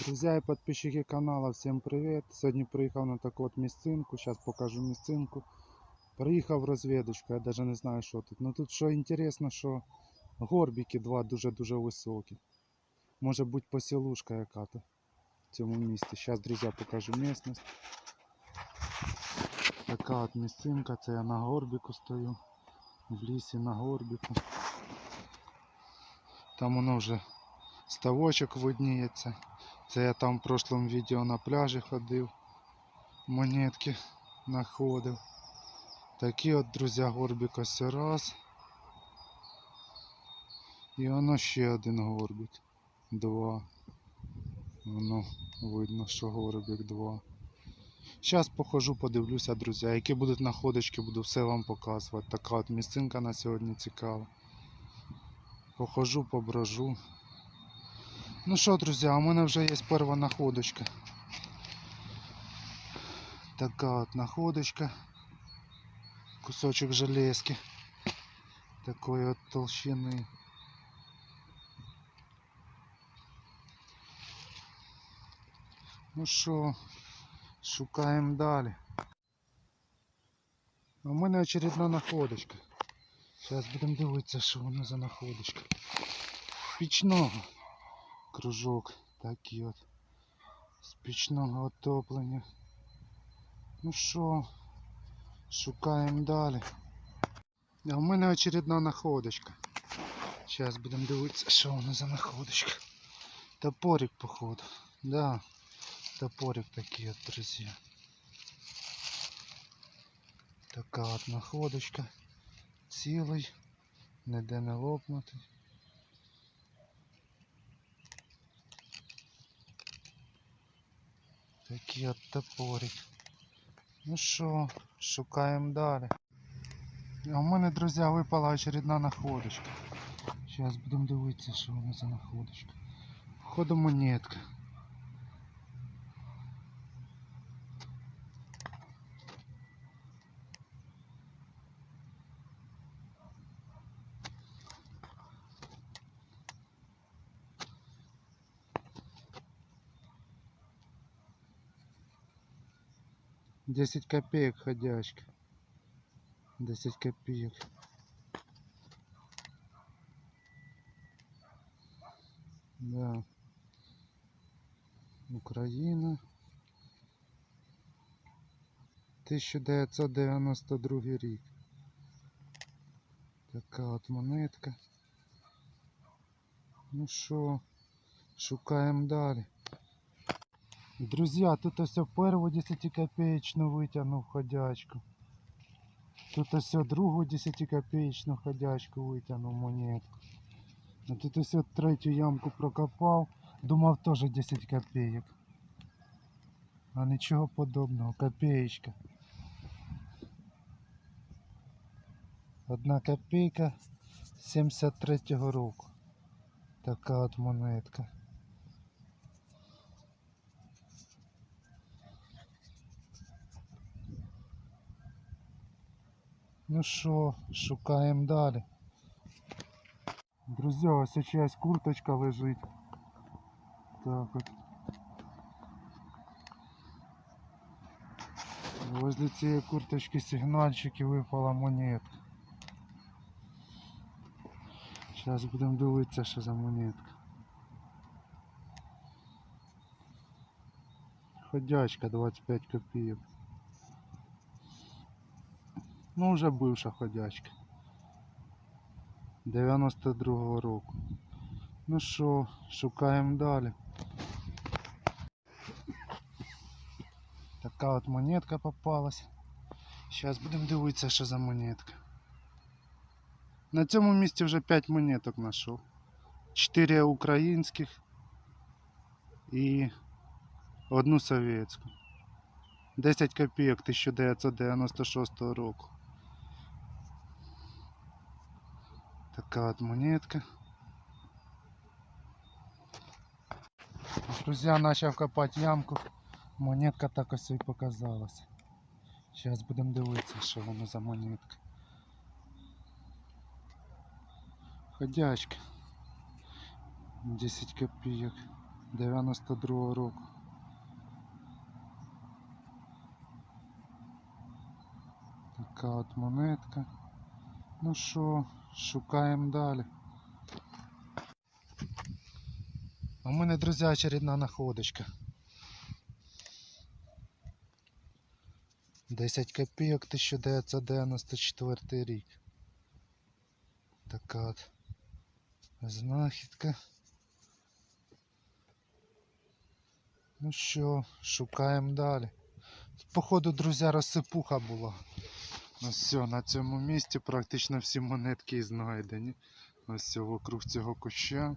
Друзья и подписчики канала, всем привет! Сьогодні приїхав на таку от місцинку, зараз покажу місцинку. Приїхав розвідочку, я навіть не знаю, що тут. Ну тут що інтересно, що горбики два дуже-дуже високі. Може бути посілушка яка-то в цьому місці. Зараз, друзі, покажу місцевість. Така от місцинка, це я на горбику стою. В лісі на горбику. Там воно вже ставочок видніється. Це я там в прошлому відео на пляжі ходив, монетки знаходив. Такі от, друзі, горбик ось раз. І воно ще один горбик. Два. Воно видно, що горбик два. Зараз похожу, подивлюся, друзі. Які будуть находочки, буду все вам показувати. Така от місцинка на сьогодні цікава. Похожу, поброжу. Ну що, друзі, а у мене вже є перша находочка. Така от находочка. Кусочок железки. Такої от толщини. Ну що, шукаємо далі. А у мене очередна находочка. Зараз будемо дивитися, що воно за находочка. Пічного Кружок такий от з пічного отоплення. Ну що, шукаємо далі. А у мене очередна находочка. Зараз будемо дивитися, що воно за находочка. Топорик, походу. Да, топорик такий от, друзі. Така от находочка. Цілий, ніде не лопнутий. Такий от топорик. Ну що, шукаємо далі. А у мене, друзі, випала очередна находочка. Зараз будемо дивитися, що вона за находочка. Входу монетка. Десять копеек ходячка. Десять копеек. Да. Україна. 1992 рік. Така от монетка. Ну що, шукаємо далі. Друзі, тут ось перву 10 копеечну витягнув ходячку. Тут ось другу 10 копеечну ходячку витягнув монетку. А тут ось третю ямку прокопав. Думав теж 10 копеек. А нічого подобного, копеечка. Одна копейка 73-го року. Така от монетка. Ну що, шукаємо далі. Друзі, ось чиясь курточка лежить. Так от. Возле цієї курточки сигнальчики випала монетка. Зараз будемо дивитися, що за монетка. Ходячка 25 копійок. Ну, вже бивша ходячка. 92-го року. Ну що, шукаємо далі. Така от монетка попалась. Зараз будемо дивитися, що за монетка. На цьому місці вже 5 монеток знайшов. 4 українських і одну совєтську. 10 копійок 1996 року. Така от монетка. Друзі, почав копати ямку. Монетка так ось і показалась. Зараз будемо дивитися, що воно за монетка. Ходячка. 10 копійок. 92 року. Така от монетка. Ну що, Шукаємо далі. У мене, друзі, очередна находочка. 10 копійок 1994 рік. Така от знахідка. Ну що, шукаємо далі. Походу, друзі, розсипуха була. Ну все, на цьому місці практично всі монетки знайдені. Ось вокруг цього куща.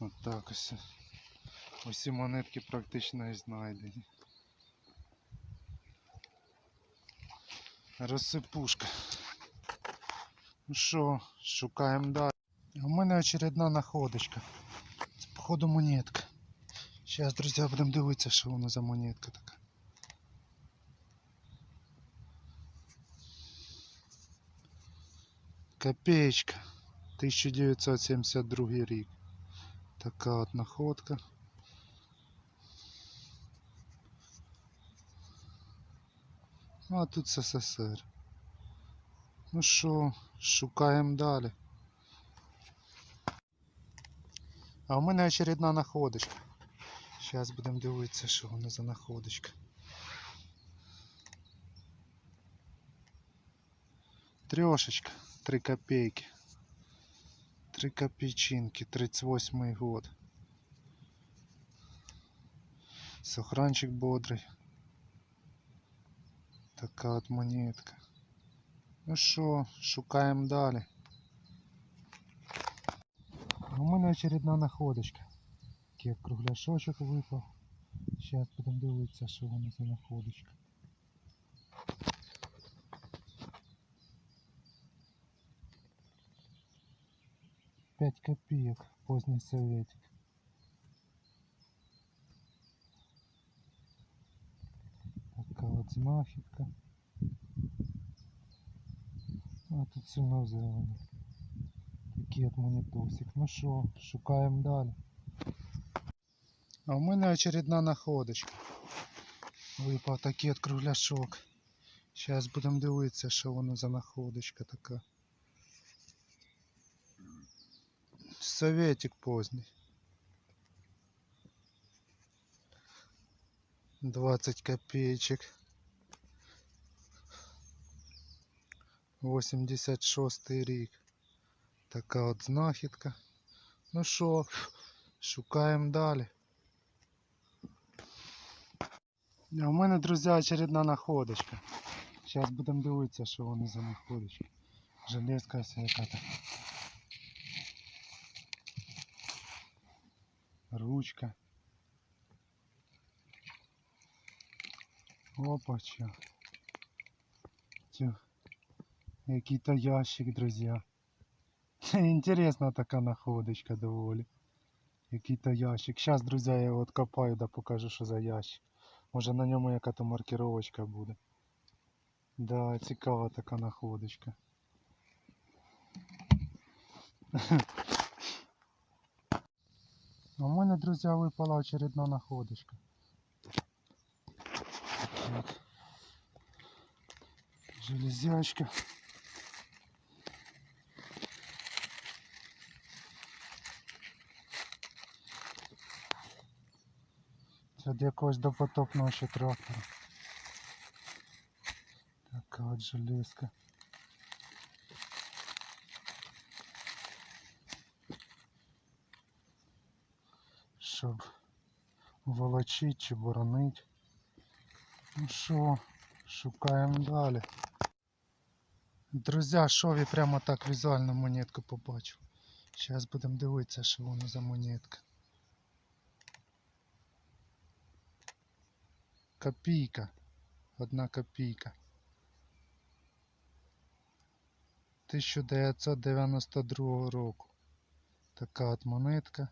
От так ось. Усі монетки практично і знайдені. Розсипушка. Ну що, шукаємо далі. У мене очередна находочка. Це походу монетка. Зараз, друзі, будемо дивитися, що воно за монетка така. Копеечка. 1972 рік. Така от находка. Ну, а тут СССР. Ну що, шукаємо далі. А у мене очередна находочка. Зараз будемо дивитися, що воно за находочка. Трешечка, 3 копейки. 3 копейчинки, 38 год. Сохранчик бодрий. Така от монетка. Ну що, шукаємо далі. У мене очередна находочка. Такий кругляшочок випав. Зараз будемо дивитися, що воно за находочка. Пять копеек, поздний советик. Така от знахідка. А тут все на зелені. Такий от монетосик. Ну що, шукаємо далі. А у мене очередна находочка. Випав такий от кругляшок. Зараз будемо дивитися, що воно за находочка така. Советик поздний. 20 копеечек. 86 рік. Така от знахідка. Ну що, шукаємо далі. А у мене, друзі, очередна находочка. Зараз будемо дивитися, що вони за находочки. Железка ось Ручка. Опача. Тю. Який-то ящик, друзья. Интересна така находочка доволі. Який-то ящик. Сейчас, друзья, я його откопаю да покажу, що за ящик. Може на ньому яка-то маркировочка буде. Да, цікава така находочка. А мене, друзі, випала очередна находочка. Так. Железячка. Це від якогось допотопного ще трактора. Така от железка. Щоб волочить чи боронить. Ну що, шукаємо далі. Друзі, шові прямо так візуально монетку побачив. Зараз будемо дивитися, що воно за монетка. Копійка. Одна копійка. 1992 року. Така от монетка.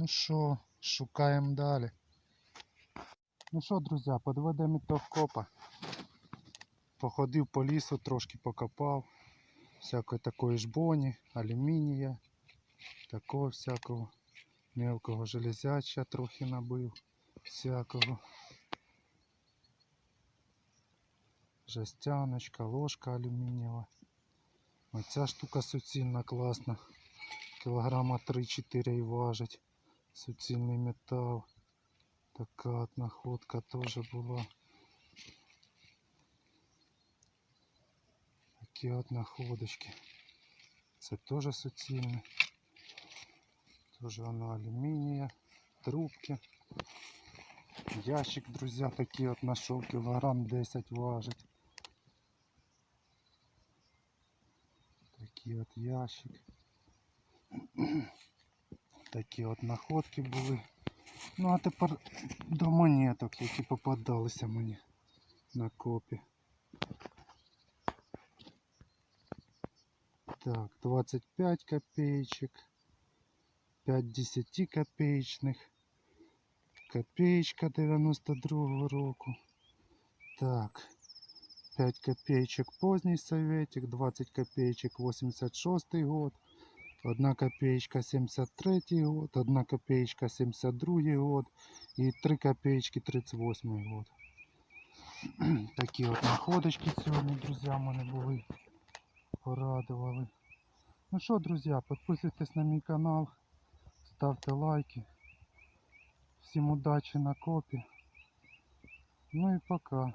Ну що, шукаємо далі. Ну що, друзі, подведемо ітог копа. Походив по лісу, трошки покопав. Всякої такої ж боні, алюмінія, такого всякого. Мелкого железяча трохи набив. Всякого. Жестяночка, ложка алюмінієва. Оця штука суцільна класна. Кілограма 3-4 і важить. Суцільний метал. Така от находка теж була. Такі от находочки. Це теж суцільне. Теж воно алюмінія, трубки. Ящик, друзі, такий от нашов, кілограм 10 важить. Такий от ящик. Такі от находки були. Ну а тепер до монеток, які попадалися мені на копі. Так, 25 копеечек, 5 10 копеечных, копеечка 92 року. Так, 5 копеечек поздний советик, 20 копеечек 86 год, 1 копеечка 73 год, 1 копеечка 72 год и 3 копеечки 38 год. Такі от находочки сьогодні, друзі, в мене були. Порадували. Ну що, друзі, підписуйтесь на мій канал, ставте лайки. Всім удачі на копі. Ну і пока.